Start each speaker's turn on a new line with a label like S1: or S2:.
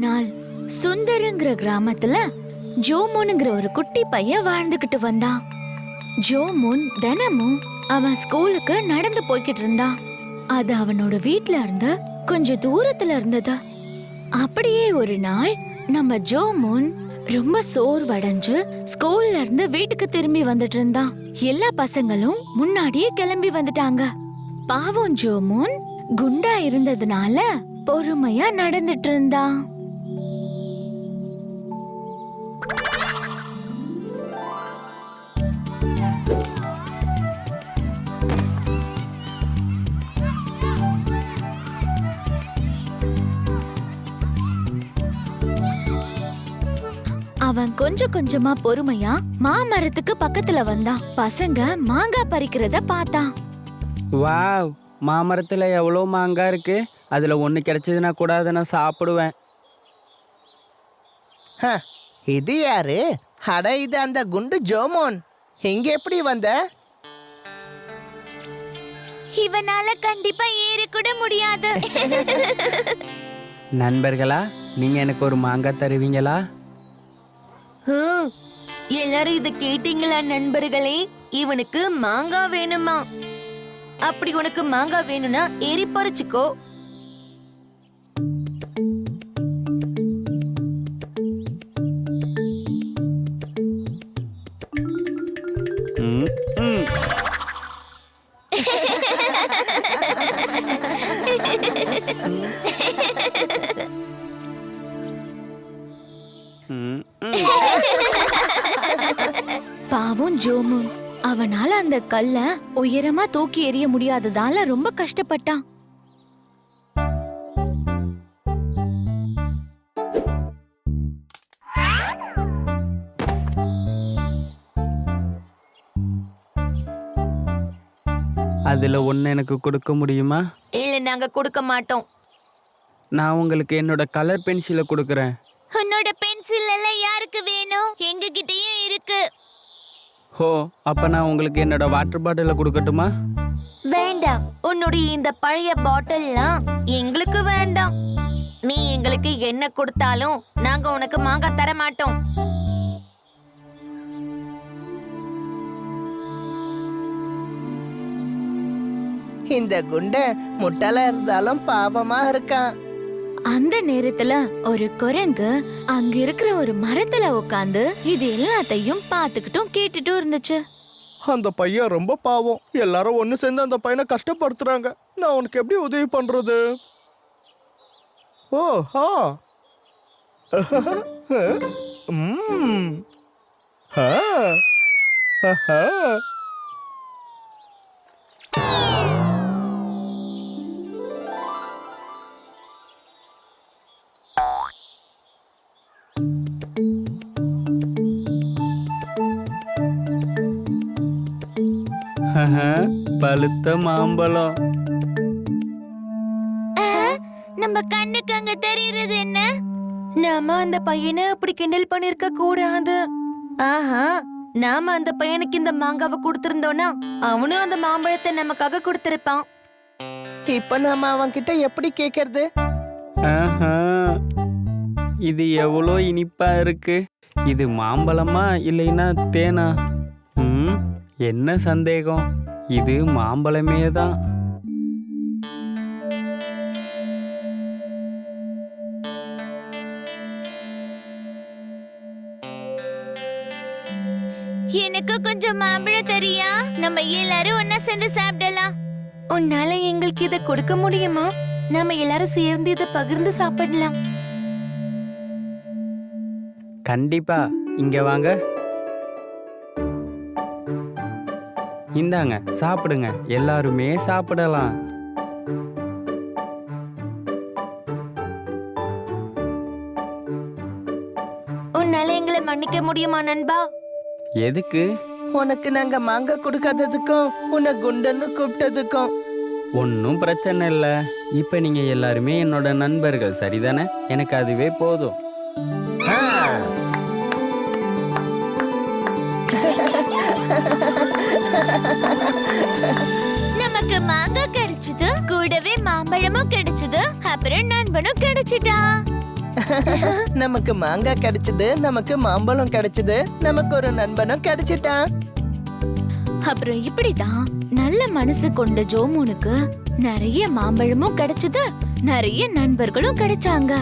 S1: நாள் சுந்தருங்கிற கிராமத்துல ஜோமோனுங்கிற ஒரு குட்டி பையன் வாழ்ந்துகிட்டு வந்தான். ஜோமோன் தினமும் அவன் ஸ்கூலுக்கு நடந்து போய்கிட்டு இருந்தான். அது அவனோட வீட்ல இருந்த கொஞ்ச தூரத்துல இருந்தது. அப்படியே ஒரு நாள் நம்ம ஜோமோன் ரொம்ப சோர்வடைஞ்சு ஸ்கூல்ல இருந்து வீட்டுக்கு திரும்பி வந்துட்டு இருந்தான். எல்லா பசங்களும் முன்னாடியே கிளம்பி வந்துட்டாங்க. பாவம் ஜோமோன் குண்டா இருந்ததுனால பொறுமையா நடந்துட்டு இருந்தான். அவன் கொஞ்சம் கொஞ்சமா பொறுமையா மாமரத்துக்கு பக்கத்துல வந்தான் பசங்க மாங்காய் பறிக்கிறத பார்த்தான்
S2: வாவ் மாமரத்தில் எவ்வளோ மாங்காய் இருக்கு? அதில் ஒன்று கிடைச்சதுன்னா கூட அதை நான் சாப்பிடுவேன்.
S3: ஹ, இது யாரு? அட இது அந்த குண்டு ஜோமோன். இங்க எப்படி வந்த?
S1: இவனால கண்டிப்பா ஏறி கூட முடியாது.
S2: நண்பர்களா நீங்கள் எனக்கு ஒரு மாங்காய் தருவீங்களா?
S4: எல்லாரும் இத கேட்டீங்களா நண்பர்களே? இவனுக்கு மாங்காய் வேணுமா? அப்படி உனக்கு மாங்காய் வேணும்னா எரி பறிச்சுக்கோ.
S1: பாவம் ஜோமுன் அவனால அந்த கல்ல உயரமா தூக்கி எறிய முடியாததால ரொம்ப கஷ்டப்பட்டான்.
S2: அதில் ஒன்று எனக்கு கொடுக்க முடியுமா?
S4: இல்ல நாங்க கொடுக்க மாட்டோம்.
S2: நான் உங்களுக்கு என்னோட கலர் பென்சிலை கொடுக்குறேன்.
S1: உன்னோட பென்சில் எல்லாம் யாருக்கு வேணும்? எங்க கிட்டயும் இருக்கு.
S2: ஹோ அப்போ நான் உங்களுக்கு என்னோட வாட்டர் பாட்டிலை கொடுக்கட்டுமா?
S4: வேண்டாம். உன்னுடைய இந்த பழைய பாட்டில்லாம் எங்களுக்கு வேண்டாம். நீ எங்களுக்கு என்ன கொடுத்தாலும் நாங்க உனக்கு மாங்காய் தர மாட்டோம்.
S3: இந்த குண்ட முட்டாளா இருந்தாலும் பாவமா இருக்கான்.
S1: அந்த நேரத்துல ஒரு குரங்கு அங்க இருக்கிற ஒரு மரத்துல உட்காந்து இது எல்லாத்தையும் பார்த்துக்கிட்டும் கேட்டுட்டும் இருந்துச்சு.
S5: அந்த பையன் ரொம்ப பாவம். எல்லாரும் ஒன்று சேர்ந்து அந்த பையனை கஷ்டப்படுத்துறாங்க. நான் உனக்கு எப்படி உதவி பண்றது? ஓ ஹா ம். ஹா ஹா
S2: பழுத்த மாம்பழம்.
S1: நம்ம கண்ணுக்கு அங்க தெரியறது என்ன?
S4: நாம அந்த பையனை அப்படி கிண்டல் பண்ணிருக்க கூடாது. ஆஹா நாம அந்த பையனுக்கு இந்த மாங்காவை கொடுத்திருந்தோம்னா அவனும் அந்த மாம்பழத்தை நமக்காக கொடுத்திருப்பான்.
S3: இப்ப நாம அவன் கிட்ட எப்படி கேக்குறது?
S2: ஆஹா. இது எவ்வளோ இனிப்பா இருக்கு. இது மாம்பழமா இல்லைன்னா தேனா? என்ன சந்தேகம்? இது மாம்பழமே தான்
S1: எனக்கு கொஞ்சம் மாம்பழம் தெரியா? நம்ம எல்லாரும் ஒன்னா சேர்ந்து சாப்பிடலாம்.
S4: உன்னால எங்களுக்கு இத கொடுக்க முடியுமா? நாம எல்லாரும் சேர்ந்து இத பகிர்ந்து சாப்பிடலாம்.
S2: கண்டிப்பா. இங்க வாங்க. இந்தாங்க சாப்பிடுங்க. எல்லாருமே சாப்பிடலாம்.
S4: உன்னால எங்களை மன்னிக்க முடியுமா நண்பா?
S2: எதுக்கு?
S3: உனக்கு நாங்க மாங்காய் கொடுக்காததுக்கும் உன்னை குண்டுன்னு கூப்பிட்டதுக்கும்.
S2: ஒன்றும் பிரச்சனை இல்லை. இப்போ நீங்கள் எல்லாருமே என்னோட நண்பர்கள் சரிதானே? எனக்கு அதுவே போதும்.
S1: மாம்பழமும் கிடைச்சது. அப்புறம் நண்பனும் கிடைச்சிட்டான்.
S3: நமக்கு மாங்காய் கிடைச்சது நமக்கு மாம்பழம் கிடைச்சது நமக்கு ஒரு நண்பனும் கிடைச்சிட்டான்.
S1: அப்புறம் இப்படிதான் நல்ல மனசு கொண்ட ஜோமூனுக்கு நிறைய மாம்பழமும் கிடைச்சது நிறைய நண்பர்களும் கிடைச்சாங்க.